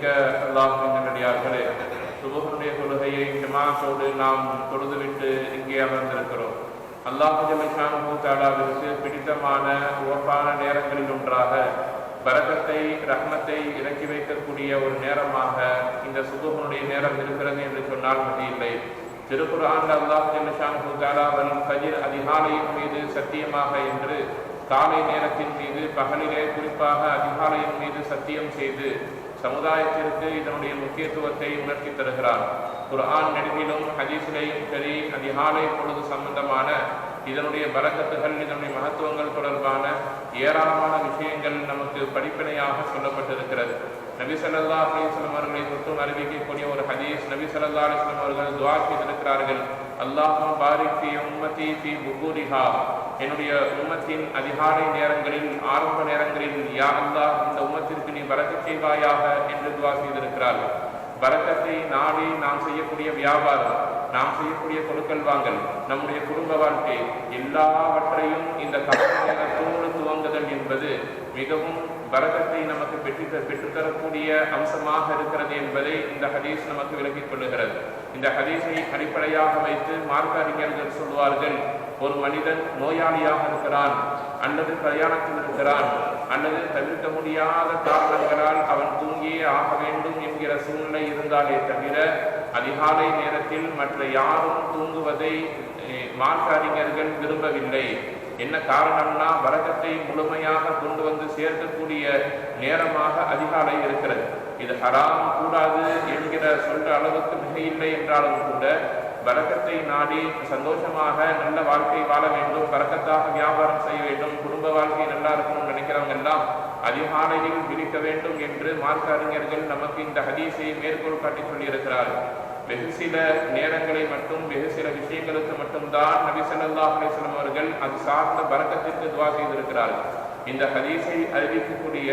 மிக்க அல்லாஹின் சுபகனுடைய தொழுகையை ஜமாத்தோடு நாம் தொழுதுவிட்டு இங்கே அமர்ந்திருக்கிறோம். அல்லாஹ் ஜலிஷானு பிடித்தமான உவப்பான நேரங்களில் ஒன்றாக பரக்கத்தை ரஹ்மத்தை இறக்கி வைக்கக்கூடிய ஒரு நேரமாக இந்த சுபகனுடைய நேரம் இருக்கிறது என்று சொன்னால் மதியில்லை திருக்குறான் அல்லாஹ் ஜலிஷானு தாலாவல் ஃபஜிர் அதிகாலையின் மீது சத்தியமாக என்று காலை நேரத்தின் மீது பகலிலே குறிப்பாக அதிகாலையின் மீது சத்தியம் செய்து சமுதாயத்திற்கு இதனுடைய முக்கியத்துவத்தை உணர்த்தி தருகிறார். குர்ஆன் நெடுகிலும் ஹதீஸிலேயும் சரி அதிகாலை பொழுது சம்பந்தமான இதனுடைய பலக்கத்துகள் இதனுடைய மகத்துவங்கள் தொடர்பான ஏராளமான விஷயங்கள் நமக்கு படிப்பினையாக சொல்லப்பட்டிருக்கிறது. நபி ஸல்லல்லாஹு அலைஹி அவர்களை தொட்டும் அறிவிக்கக்கூடிய ஒரு ஹதீஸ் நபி ஸல்லல்லாஹு அலைஹி அவர்கள் துவா செய்திருக்கிறார்கள். அல்லாஹும் பாரிக் ஃபி உம்மதி ஃபி புகூரிஹா என்னுடைய உம்மத்தின் அதிகாலை நேரங்களில் ஆரம்ப நேரங்களில் யா அல்லாஹ் இந்த உம்மத்திற்கு நீ செய்வாயாக என்று துவா செய்திருக்கிறார்கள். பரக்கத்தை நாடி நாம் செய்யக்கூடிய வியாபாரம் நாம் செய்யக்கூடிய கொடுக்கல் வாங்கல் நம்முடைய குடும்ப வாழ்க்கை எல்லாவற்றையும் இந்த கால துவங்குதல் என்பது மிகவும் பரகத்தை நமக்கு பெற்று பெற்றுத்தரக்கூடிய அம்சமாக இருக்கிறது என்பதை இந்த ஹதீஸ் நமக்கு விளக்கிக் கொள்ளுகிறது. இந்த ஹதீஸை அடிப்படையாக வைத்து மார்க்க அறிஞர்கள் சொல்வார்கள் ஒரு மனிதன் நோயாளியாக இருக்கிறான் அல்லது பிரயாணத்தில் இருக்கிறான் அல்லது தவிர்க்க முடியாத காரணங்களால் அவன் தூங்கியே ஆக வேண்டும் என்கிற சூழ்நிலை இருந்தாலே தவிர அதிகாலை நேரத்தில் மற்ற யாரும் தூங்குவதை மார்க்க அறிஞர்கள் விரும்பவில்லை. என்ன காரணம்னா வரகத்தை முழுமையாக கொண்டு வந்து சேர்க்கக்கூடிய நேரமாக அதிகாலை இருக்கிறது. இது ஹராம் கூடாது என்கிற சொல்ற அளவுக்கு மிக இல்லை என்றாலும் கூட பரக்கத்தை நாடி சந்தோஷமாக நல்ல வாழ்க்கை வாழ வேண்டும் வரக்கத்தாக வியாபாரம் செய்ய வேண்டும் குடும்ப வாழ்க்கை நல்லா இருக்கும் வேண்டாம் அதிகாலையில் விழிக்க வேண்டும் என்று மார்க்க அறிஞர்கள் நமக்கு இந்த ஹதீஸை மேற்கோள் காட்டி சொல்லியிருக்கிறார்கள் வெகு சில நேரங்களை மட்டும் வெகு சில விஷயங்களுக்கு மட்டும்தான் நபி ஸல்லல்லாஹு அலைஹி அவர்கள் அது சார்ந்த பறக்கத்திற்கு துவா செய்திருக்கிறார்கள் இந்த ஹதீஸை அறிவிக்கக்கூடிய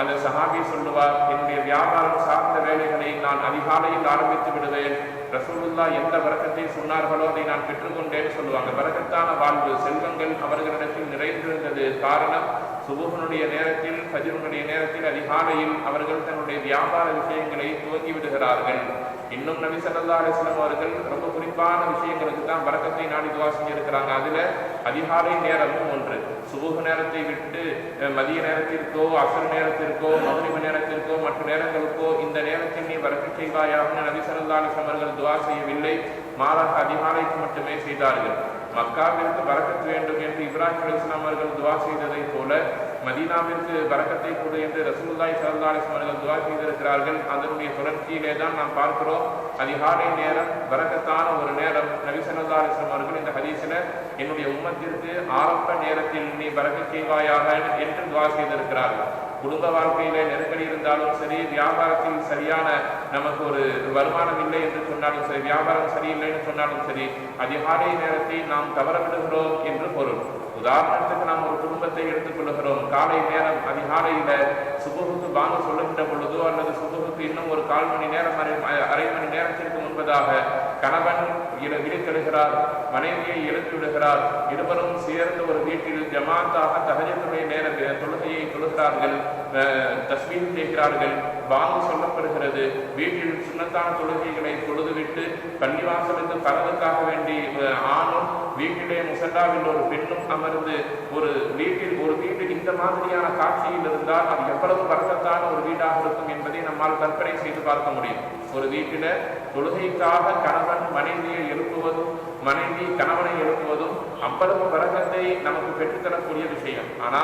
அந்த சஹாபி சொல்லுவார் என்னுடைய வியாபாரம் சார்ந்த வேலைகளை நான் அதிகாலையில் ஆரம்பித்து விடுவேன். ரசூலுல்லா எந்த வரக்கத்தை சொன்னார்களோ அதை நான் பெற்றுக்கொண்டேன்னு சொல்லுவாங்க. வரக்கத்தான வாழ்வு செல்வங்கள் அவர்களிடத்தில் நிறைந்திருந்தது காரணம் சுபுகனுடைய நேரத்தில் ஃபஜ்ருனுடைய நேரத்தில் அதிகாலையில் அவர்கள் தன்னுடைய வியாபார விஷயங்களை துவங்கி விடுகிறார்கள் இன்னும் நபி சல்லா அலிஸ்லாம் அவர்கள் ரொம்ப குறிப்பான விஷயங்களுக்கு தான் வரக்கத்தை நாடி துவா செஞ்சிருக்கிறாங்க. அதுல அதிகாலை நேரமும் ஒன்று. சுபுக நேரத்தை விட்டு மதிய நேரத்திற்கோ அசர் நேரத்திற்கோ மகரிப நேரத்திற்கோ மற்ற நேரங்களுக்கோ இந்த நேரத்தில் நீ வரக்க செய்வாயாக நபி சல்லா அலிஸ்லாம் அவர்கள் துவா செய்யவில்லை. மாறாக அதிகாலைக்கு மட்டுமே செய்தார்கள். மக்காவிற்கு பறக்கத்து வேண்டும் என்று இப்ராஹிம் அலிஸ்லாம் அவர்கள் துவா செய்ததை போல மதீனாவிற்கு பறக்கத்தை கொடு என்று ரசூல்லாய் ஸல்லல்லாஹு அலிஸ்லாம் அவர்கள் துவா செய்திருக்கிறார்கள். அதனுடைய தொடர்ச்சியிலே தான் நாம் பார்க்கிறோம். அதிகாலை நேரம் பறக்கத்தான ஒரு நேரம் நபி ஸல்லல்லாஹு அவர்கள் இந்த ஹதீஸில் என்னுடைய உம்மத்திற்கு ஆரம்ப நேரத்தில் நீ பறக்க செய்வாயாக என்று துவா செய்திருக்கிறார்கள். குடும்ப வாழ்க்கையில நெருக்கடி இருந்தாலும் சரி வியாபாரத்தில் சரியான நமக்கு ஒரு வருமானம் இல்லை என்று சொன்னாலும் சரி வியாபாரம் சரியில்லைன்னு சொன்னாலும் சரி அதிகாலை நேரத்தை நாம் தவற விடுகிறோம் என்று பொருள். உதாரணத்துக்கு நாம் ஒரு குடும்பத்தை எடுத்துக்கொள்கிறோம் காலை நேரம் அதிகாலையில சுபகுக்கு வாங்க சொல்லுகின்ற பொழுதோ அல்லது சுபகுக்கு இன்னும் ஒரு கால் மணி நேரம் அரை அரை மணி நேரத்திற்கு இருப்பதாக கணவன் விழித்தெழுகிறார் மனைவியை இழுத்துவிடுகிறார் இருவரும் சேர்ந்து ஒரு வீட்டில் ஜமாத்தாக தகஜத்துடைய நேர தொழுகையை தொழுகிறார்கள் தஸ்மீன் செய்கிறார்கள் வாங்க சொல்லப்படுகிறது வீட்டில் சுண்ணத்தான தொழுகைகளை தொழுதுவிட்டு கன்னிவாசலுக்கு பரதுக்காக வேண்டி ஆணும் வீட்டிலே முசல்லாவில் ஒரு பெண்ணும் அமர்ந்து ஒரு வீட்டில் ஒரு வீட்டில் இந்த மாதிரியான காட்சியில் இருந்தால் அது எவ்வளவு பறக்கத்தான ஒரு வீடாக இருக்கும் என்பதை நம்மால் கற்பனை செய்து பார்க்க முடியும். ஒரு வீட்டில தொழுகைக்காக கணவன் மனைவியை எழுப்புவதும் மனைவி கணவனை எழுப்புவதும் அவ்வளவு பறக்கத்தை நமக்கு பெற்றுத்தரக்கூடிய விஷயம். ஆனா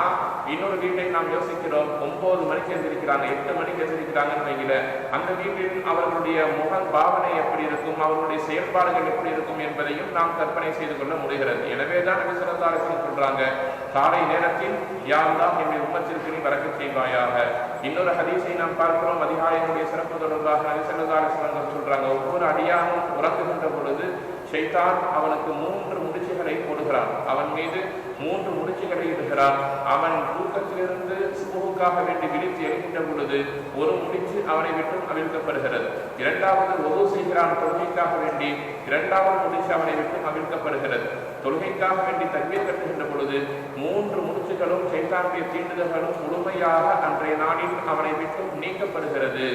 இன்னொரு வீட்டை நாம் யோசிக்கிறோம். ஒன்பது மணிக்கு எழுந்திருக்கிறாங்க எட்டு மணிக்கு எழுந்திருக்கிறாங்கன்னு வைங்கள அந்த வீட்டில் அவர்களுடைய முக பாவனை எப்படி இருக்கும் அவர்களுடைய செயல்பாடுகள் எப்படி இருக்கும் என்பதையும் நாம் கற்பனை செய்து கொள்ள முடிகிறது. எனவே தான் நபி சொல்றாங்க காலை நேரத்தில் யாரெல்லாம் என்னுடைய உம்மத்திற்கு நீ வரக்க செய்வாயாக? இன்னொரு ஹதீஸை நாம் பார்க்கிறோம். அதிகாரியினுடைய சிறப்பு தொடர்பாக நபி உறங்குகின்ற பொழுது செய்தான் அவனுக்கு மூன்று முடிச்சுகளை போடுகிறான். அவன் மீது மூன்று முடிச்சுகளை இடுகிறான். அவன் தூக்கத்திலிருந்து சுமுகக்காக வேண்டி விழித்து எழுகின்ற பொழுது ஒரு முடிச்சு அவனை விட்டும் அவிழ்க்கப்படுகிறது. இரண்டாவது ஒது செய்கிறான் தொழுகைக்காக வேண்டி இரண்டாவது முடிச்சு அவனை விட்டும் அவிழ்க்கப்படுகிறது. தொழுகைக்காக வேண்டி தண்ணீர் கட்டுகின்ற பொழுது மூன்று முடிச்சுகளும் சைத்தானுடைய தீண்டுதல்களும் முழுமையாக அன்றைய நாளில் அவனை விட்டு நீக்கப்படுகிறது.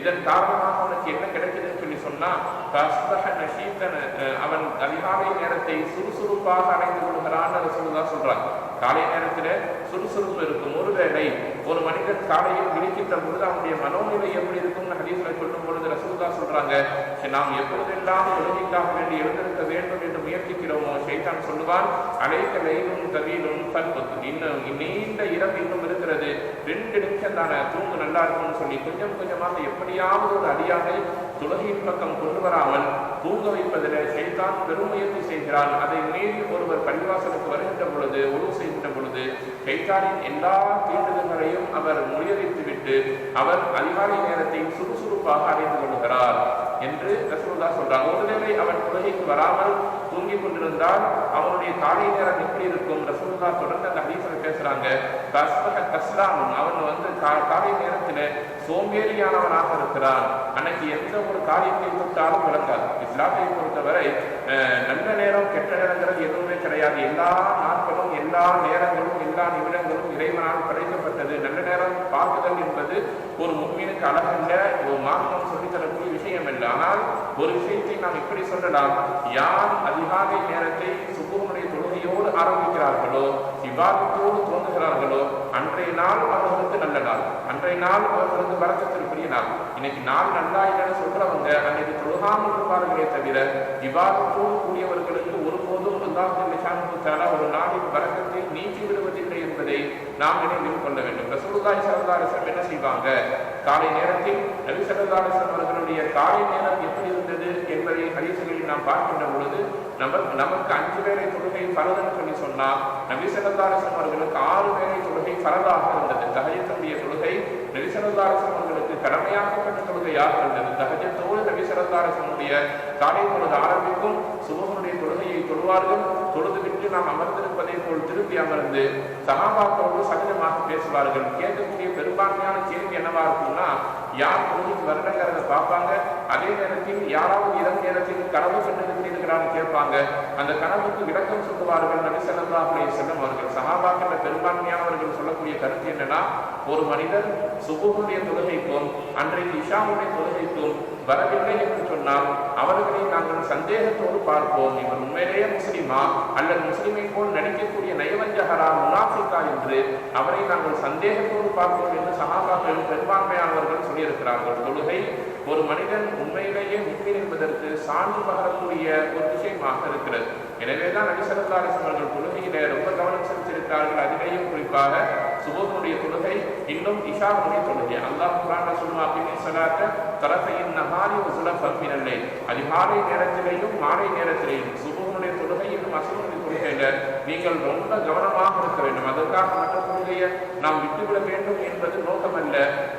இதன் காரணமாக அவனுக்கு என்ன கிடைக்கிறது சொன்னா அஹ், அவன் அதிகாலை நேரத்தை சுறுசுறுப்பாக அடைந்து கொள்கிறான்னு சொல்றாங்க. காலை நேரத்துல சுறுசுறுப்பு இருக்கும். ஒருவேளை ஒரு மனிதன் காலையில் விழிக்கின்ற பொழுது அவனுடைய மனோநிலை எப்படி இருக்கும்னு ஹதீஸ்ல சொல்லும் பொழுது ரசூலுல்லா சொல்றாங்க நாம் எப்பொழுதெல்லாம் தொழுகைக்காக வேண்டி எழுந்திருக்க வேண்டும் என்று முயற்சிக்கிறோமோ ஷைத்தான் சொல்லுவான் அனைத்த லைலும் தவீலும் தற்போது இன்னும் நீண்ட இரவு இன்னும் இருக்கிறது. ரெண்டு நிமிஷம் தானே தூங்கு நல்லா இருக்கும்னு சொல்லி கொஞ்சம் கொஞ்சமாக எப்படியாவது ஒரு அடியானை துலகின் பக்கம் கொண்டு வராமல் தூங்க வைப்பதில் ஷைத்தான் பெரும் முயற்சி செய்கிறான். அதை மீறி ஒருவர் பள்ளிவாசலுக்கு வருகின்ற பொழுது ஒரு செய்கின்ற பொழுது கைத்தாரின் எல்லா தீண்டுதல்களையும் அவர் முறியடித்துவிட்டு அவர் அதிகாலை நேரத்தை சுறுசுறுப்பாக அடைந்து கொள்கிறார் என்று ரசூல்லா சொல்றாங்க. ஒரு ஒருவேளை அவன் தொழுகைக்கு வராமல் தூங்கிக் கொண்டிருந்தால் அவனுடைய காலை நேரம் எப்படி இருக்கும்? ரசூல்லா தொடர்ந்து அந்த ஹரீசர் பேசுறாங்க கஸ்பக அவன் வந்து காலை நேரத்துல சோம்பேறியானவனாக இருக்கிறான். அன்னைக்கு எந்த ஒரு காரியத்தை தொட்டாலும் விளங்காது. இஸ்லாத்தை பொறுத்தவரை நல்ல நேரம் கெட்ட நேரங்கிறது எதுவுமே கிடையாது. எல்லா நாட்களும் எல்லா நேரங்களும் எல்லா நிமிடங்களும் இறைவனால் படைக்கப்பட்டது. நல்ல நேரம் பார்க்குதல் என்பது ஒரு முன்மீனுக்கு அழகல்ல ஒரு மார்க்கம் சொல்லித்தரக்கூடிய விஷயம் அல்ல ஆனால் ஒரு விஷயத்தை நாம் இப்படி சொல்லலாம். யார் அதிகாலை நேரத்தை சுகமுடைய தொழுகையோடு ஆரம்பிக்கிறார்களோ விவாதத்தோடு தோன்றுகிறார்களோ அன்றைய நாள் அவர்களுக்கு நல்ல நாள். அன்றைய நாள் அவர்களுக்கு வரக்கத்திற்குரிய நாள். இன்னைக்கு நாள் நல்லா இல்லைன்னு சொல்றவங்க அன்னைக்கு தொழுகாமல் இருப்பார்களே தவிர விவாதத்தோடு கூடியவர்களுக்கு ஒரு ஒரு நாளின் வரக்கத்தை நீக்கி விடுவதில்லை என்பதை நாம் நினைவில் கொள்ள வேண்டும். ரசூலுல்லாஹி ஸல்லல்லாஹு அலைஹி என்ன செய்வாங்க? காலை நேரத்தில் நபி அவர்களுடைய காலை நேரம் எப்படி இருந்தது என்பதை ஹதீஸ்களில் நாம் பார்க்கின்ற பொழுது நமக்கு நமக்கு அஞ்சு வேளை தொழுகை பரதன்னு சொல்லி சொன்னா நபி ஸல்லல்லாஹு அவர்களுக்கு ஆறு பேரை தொழுகை பரதாக இருந்தது. தஹஜத்துடைய தொழுகை நபி ஸல்லல்லாஹு கடமையாக அவர்களுக்கு யார் கண்டது இருந்தது தஹஜத்தோடு நபி சரதாரசனுடைய காலை பொழுது ஆரம்பிக்கும் சுபகனுடைய தொழுகையை தொழுவார்கள். தொழுது விட்டு நாம் அமர்ந்திருப்பதை போல் திருப்பி அமர்ந்து சகாபாக்களோடு சகஜமாக பேசுவார்கள். கேட்கக்கூடிய பெரும்பான்மையான கேள்வி என்னவா இருக்கும்னா யார் தொழுகைக்கு வருடங்கிறத பார்ப்பாங்க. அதே நேரத்தில் யாராவது இரவு நேரத்தில் கனவு கண்டிருக்கிறான்னு கேட்பாங்க. அந்த கனவுக்கு விளக்கம் சொல்லுவார்கள் நபி ஸல்லல்லாஹு அலைஹி வஸல்லம் அவர்கள். சஹாபாக்கள் பெரும்பான்மையானவர்கள் சொல்லக்கூடிய கருத்து என்னன்னா ஒரு மனிதர் சுபுகுடைய தொழுகைக்கும் அன்றைக்கு இஷாவுடைய தொழுகைக்கும் வரவில்லை என்று சொன்னால் அவர்களை நாங்கள் சந்தேகத்தோடு பார்ப்போம். இவர் உண்மையிலேயே முஸ்லிமா அல்லது முஸ்லிமை போல் நடிக்கக்கூடிய நயவஞ்சகரா முனாஃபிகா என்று அவரை நாங்கள் சந்தேகத்தோடு பார்ப்போம் என்று சகாபாக்கள் பெரும்பான்மையானவர்கள் சொல்லியிருக்கிறார்கள். தொழுகை ஒரு மனிதன் உண்மையிலேயே முக்மீன் என்பதற்கு சான்று பகரக்கூடிய ஒரு விஷயமாக இருக்கிறது. எனவேதான் நபிசல்லாஸ் அவர்கள் தொழுகையில ரொம்ப கவனம் செலுத்தியிருக்கிறார்கள். அதிலேயும் குறிப்பாக சுபனுடைய தொழுகை இன்னும் இஷாவுடைய தொழுகை. அல்லாஹ் குரான சொல்லுவா அப்படின்னு சொல்லாத தரத்தையின் நகாரி உசுலபம் மினல்லை அதிகாலை நேரத்திலேயும் மாலை நேரத்திலேயும் சுபு தொழுகை இன்னும் அசுரனுடைய தொழுகையில நீங்கள் ரொம்ப கவனமாக இருக்க வேண்டும். அதற்காக மற்ற தொழுகையை நாம் விட்டுவிட வேண்டும் என்பது நோக்கமல்ல.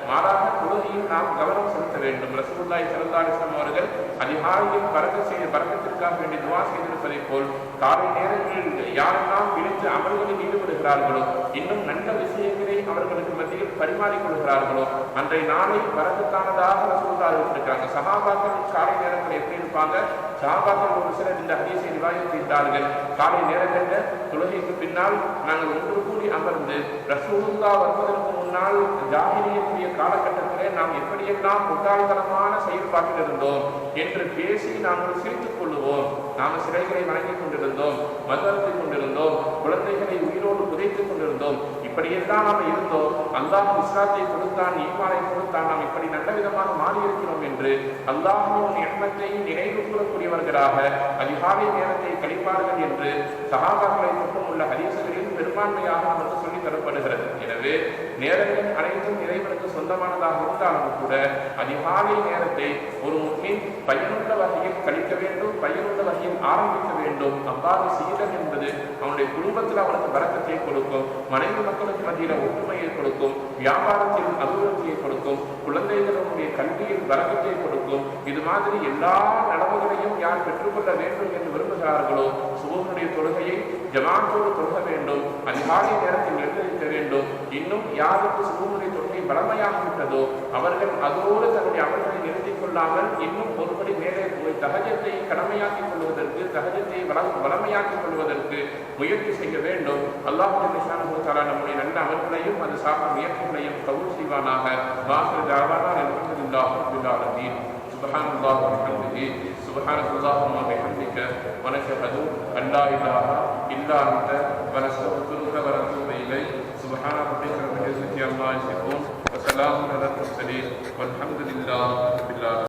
மாறாக தொழுகையில் நாம் கவனம் செலுத்த வேண்டும். ரசூலுல்லாஹி ஸல்லல்லாஹு அவர்கள் அதிகாலையில் பறக்க செய்ய பறக்கத்திற்காக வேண்டி துவா செய்திருப்பதைப் போல் காலை நேரங்களில் யாரெல்லாம் விழித்து அமல்களில் ஈடுபடுகிறார்களோ இன்னும் நல்ல விஷயங்களை அவர்களுக்கு மத்தியில் பரிமாறிக் கொள்கிறார்களோ அன்றைய நாளை பறக்கத்தானதாக ரசூலுல்லாஹி அறிவித்திருக்கிறாங்க சகாபாக்கள் காலை நேரத்தில் எப்படி இருப்பாங்க? சஹாபாக்கள் ஒரு சிலர் இந்த ஹதீஸை நிவாயித்திருந்தார்கள் காலை நேரங்களில் தொழுகைக்கு பின்னால் நாங்கள் ஒன்று கூடி அமர்ந்து ரசூலுல்லா வருவதற்கு முன்னால் ஜாகிரியக்கூடிய காலகட்டத்திலே நாம் எப்படியெல்லாம் முட்டாள்தனமான செயல்பாட்டில் இருந்தோம் என்று பேசி நாங்கள் சிரித்துக் கொள்ளுவோம். நாம் சிலைகளை வணங்கிக் கொண்டிருந்தோம் மதத்தைக் கொண்டிருந்தோம் குழந்தைகளை உயிரோடு புதைத்துக் கொண்டிருந்தோம். இப்படியெல்லாம் நாம் இருந்தோம். அல்லாஹ் இஸ்லாத்தை கொடுத்தான் ஈமானை கொடுத்தான். நாம் இப்படி நல்ல விதமாக மாறியிருக்கிறோம் என்று அல்லாஹின் எண்ணத்தை நினைவு கூறக்கூடியவர்களாக அதிகாலை நேரத்தை கழிப்பார்கள் என்று சகாபாக்களை மட்டும் உள்ள ஹதீசுகளில் பெரும்பான்மையாக நமக்கு சொல்லித் தரப்படுகிறது. எனவே நேரங்கள் அனைத்தும் இறைவனுக்கு சொந்தமானதாக இருந்தாலும் கூட அதிகாலை நேரத்தை ஒரு முஸ்லிம் பயனுள்ள வகையில் கழிக்க வேண்டும். பயனுள்ள வகையில் ஆரம்பிக்க வேண்டும். அவ்வாறு செய்தல் என்பது அவனுடைய குடும்பத்தில் அவனுக்கு வரக்கத்தை கொடுக்கும். மனைவி மக்களுக்கு மத்தியில் ஒற்றுமையை கொடுக்கும். வியாபாரத்தில் அபிவிருத்தியை கொடுக்கும். குழந்தைகளுடைய கல்வியில் வரக்கத்தை கொடுக்கும். இது மாதிரி எல்லா நலவுகளையும் யார் பெற்றுக்கொள்ள வேண்டும் என்று விரும்புகிறார்களோ சுபனுடைய தொழுகையை ஜமாத்தோடு தொழுக வேண்டும். அதிகாலை நேரத்தில் நிர்ணயிக்க வேண்டும். இன்னும் யாருக்கு சுபனுடைய தொழுகை பலமையாகிவிட்டதோ அவர்கள் அதோடு தன்னுடைய அமல்களை நிறுத்திக் கொள்ளாமல் இன்னும் ஒருபடி மேலே போய் தகஜத்தை கடமையாக்கிக் கொள்வதற்கு தகஜத்தை வளம் வளமையாக்கிக் கொள்வதற்கு முயற்சி செய்ய வேண்டும் அல்லாஹ் தாலா நம்முடைய நல்ல அமல்களையும் அது சார்ந்த முயற்சிகளையும் கவுல் செய்வானாக வாசல் ஜாவானா அல்ஹம்துலில்லாஹ் سبحان الله وبحمده سبحانك اللهم وبحمدك ونشهد أن لا إله إلا أنت ونستغفرك ونتوب إليك سبحان ربك رب العزة عما يصفون سلام على المرسلين والحمد لله رب العالمين